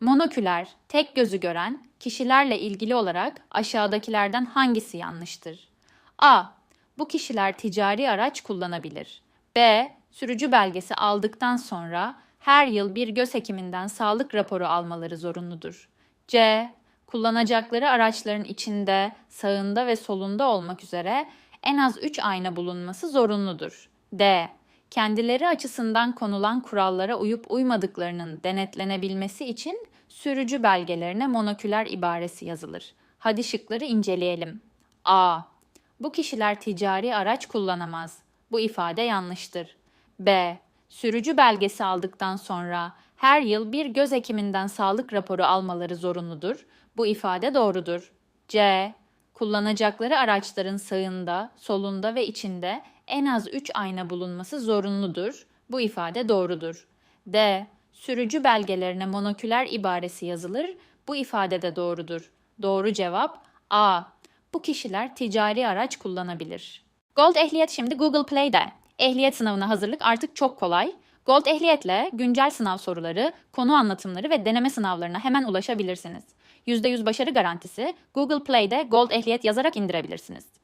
Monoküler, tek gözü gören kişilerle ilgili olarak aşağıdakilerden hangisi yanlıştır? A. Bu kişiler ticari araç kullanabilir. B. Sürücü belgesi aldıktan sonra her yıl bir göz hekiminden sağlık raporu almaları zorunludur. C. Kullanacakları araçların içinde, sağında ve solunda olmak üzere en az 3 ayna bulunması zorunludur. D. Kendileri açısından konulan kurallara uyup uymadıklarının denetlenebilmesi için sürücü belgelerine monoküler ibaresi yazılır. Hadi şıkları inceleyelim. A. Bu kişiler ticari araç kullanamaz. Bu ifade yanlıştır. B. Sürücü belgesi aldıktan sonra her yıl bir göz hekiminden sağlık raporu almaları zorunludur. Bu ifade doğrudur. C. Kullanacakları araçların sağında, solunda ve içinde en az 3 ayna bulunması zorunludur. Bu ifade doğrudur. D. Sürücü belgelerine monoküler ibaresi yazılır. Bu ifade de doğrudur. Doğru cevap A. Bu kişiler ticari araç kullanabilir. Gold ehliyet şimdi Google Play'de. Ehliyet sınavına hazırlık artık çok kolay. Gold ehliyetle güncel sınav soruları, konu anlatımları ve deneme sınavlarına hemen ulaşabilirsiniz. %100 başarı garantisi Google Play'de Gold ehliyet yazarak indirebilirsiniz.